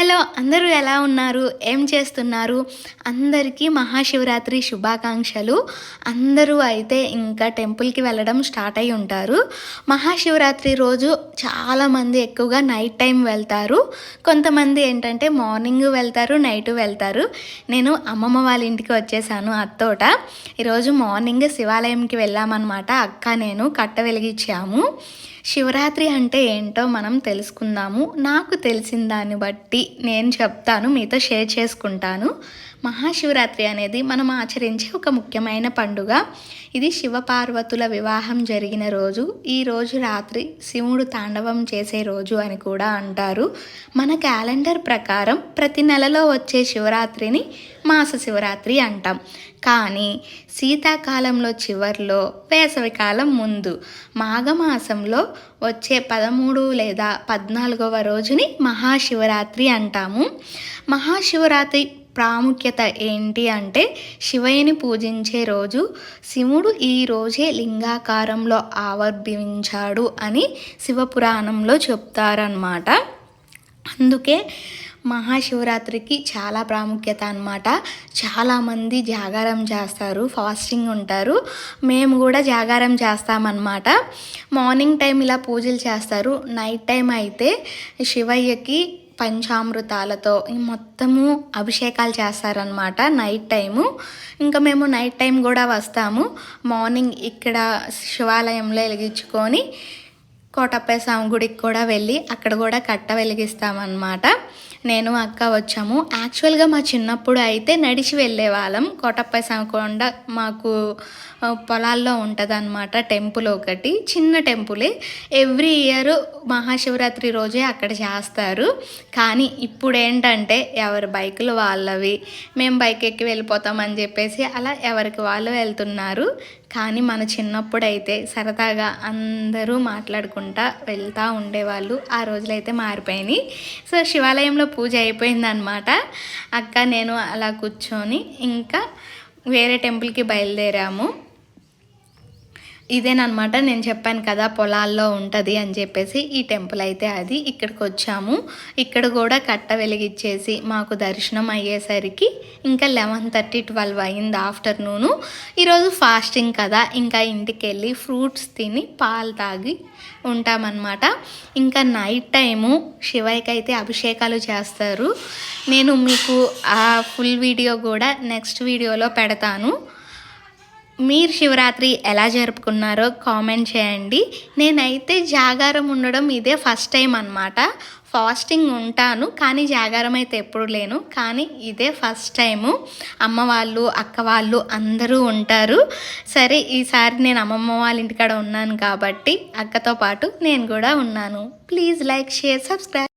Hello అందరూ ఎలా ఉన్నారు? ఏం చేస్తున్నారు? అందరికీ మహాశివరాత్రి శుభాకాంక్షలు. అందరూ అయితే ఇంకా టెంపుల్కి వెళ్ళడం స్టార్ట్ అయి ఉంటారు. మహాశివరాత్రి రోజు చాలామంది ఎక్కువగా నైట్ టైం వెళ్తారు. కొంతమంది ఏంటంటే మార్నింగ్ వెళ్తారు నైట్ వెళ్తారు. నేను అమ్మమ్మ వాళ్ళ ఇంటికి వచ్చేసాను అత్తోట. ఈరోజు మార్నింగ్ శివాలయంకి వెళ్ళామన్నమాట. అక్క నేను కట్ట వెలిగించాము. శివరాత్రి అంటే ఏంటో మనం తెలుసుకుందాము. నాకు తెలిసిన దాన్ని బట్టి నేను చెప్తాను మీతో షేర్ చేసుకుంటాను. మహాశివరాత్రి అనేది మనం ఆచరించే ఒక ముఖ్యమైన పండుగ. ఇది శివపార్వతుల వివాహం జరిగిన రోజు. ఈ రోజు రాత్రి శివుడు తాండవం చేసే రోజు అని కూడా అంటారు. మన క్యాలెండర్ ప్రకారం ప్రతి నెలలో వచ్చే శివరాత్రిని మాస శివరాత్రి అంటాం. కానీ శీతాకాలంలో చివర్లో వేసవికాలం ముందు మాఘమాసంలో వచ్చే పదమూడు లేదా పద్నాలుగవ రోజుని మహాశివరాత్రి అంటాము. మహాశివరాత్రి ప్రాముఖ్యత ఏంటి అంటే శివయ్యని పూజించే రోజు శివుడు ఈ రోజే లింగాకారంలో ఆవిర్భవించాడు అని శివపురాణంలో చెప్తారనమాట అందుకే మహాశివరాత్రికి చాలా ప్రాముఖ్యత అనమాట చాలామంది జాగారం చేస్తారు ఫాస్టింగ్ ఉంటారు. మేము కూడా జాగారం చేస్తామన్నమాట. మార్నింగ్ టైం ఇలా పూజలు చేస్తారు. నైట్ టైం అయితే శివయ్యకి పంచామృతాలతో ఈ మొత్తము అభిషేకాలు చేస్తారనమాట నైట్ టైము. ఇంకా మేము నైట్ టైం కూడా వస్తాము. మార్నింగ్ ఇక్కడ శివాలయంలో వెలిగించుకొని కోటప్పయ్య స్వామి గుడికి కూడా వెళ్ళి అక్కడ కూడా కట్ట వెలిగిస్తామన్నమాట. నేను అక్క వచ్చాము. యాక్చువల్గా మా చిన్నప్పుడు అయితే నడిచి వెళ్ళే వాళ్ళం కోటప్ప స్వామి కొండ మాకు పొలాల్లో ఉంటుంది అనమాట టెంపుల్ ఒకటి. చిన్న టెంపులే. ఎవ్రీ ఇయర్ మహాశివరాత్రి రోజే అక్కడ చేస్తారు. కానీ ఇప్పుడు ఏంటంటే ఎవరి బైకులు వాళ్ళవి మేము బైక్ ఎక్కి వెళ్ళిపోతామని చెప్పేసి అలా ఎవరికి వాళ్ళు వెళ్తున్నారు. కానీ మన చిన్నప్పుడు అయితే సరదాగా అందరూ మాట్లాడుకుంటా వెళ్తూ ఉండేవాళ్ళు. ఆ రోజులైతే మారిపోయినాయి. సో శివాలయంలో పూజ అయిపోయిందనమాట అక్క నేను అలా కూర్చొని ఇంకా వేరే టెంపుల్కి బయలుదేరాము. ఇదేనమాట నేను చెప్పాను కదా పొలాల్లో ఉంటుంది అని చెప్పేసి ఈ టెంపుల్ అయితే అది ఇక్కడికి వచ్చాము ఇక్కడ కూడా కట్ట వెలిగిచ్చేసి మాకు దర్శనం అయ్యేసరికి ఇంకా లెవెన్ థర్టీ ట్వెల్వ్ అయింది ఆఫ్టర్నూను. ఈరోజు ఫాస్టింగ్ కదా ఇంకా ఇంటికి వెళ్ళి ఫ్రూట్స్ తిని పాలు తాగి ఉంటామన్నమాట. ఇంకా నైట్ టైము శివయ్యకి అయితే అభిషేకాలు చేస్తారు. నేను మీకు ఆ ఫుల్ వీడియో కూడా నెక్స్ట్ వీడియోలో పెడతాను. మీరు శివరాత్రి ఎలా జరుపుకున్నారో కామెంట్ చేయండి. నేనైతే జాగారం ఉండడం ఇదే ఫస్ట్ టైం అనమాట ఫాస్టింగ్ ఉంటాను కానీ జాగారం అయితే ఎప్పుడు లేను. కానీ ఇదే ఫస్ట్ టైము. అమ్మ వాళ్ళు అక్క వాళ్ళు అందరూ ఉంటారు. సరే ఈసారి నేను అమ్మమ్మ వాళ్ళ ఇంటికాడ ఉన్నాను కాబట్టి అక్కతో పాటు నేను కూడా ఉన్నాను. Please like share subscribe.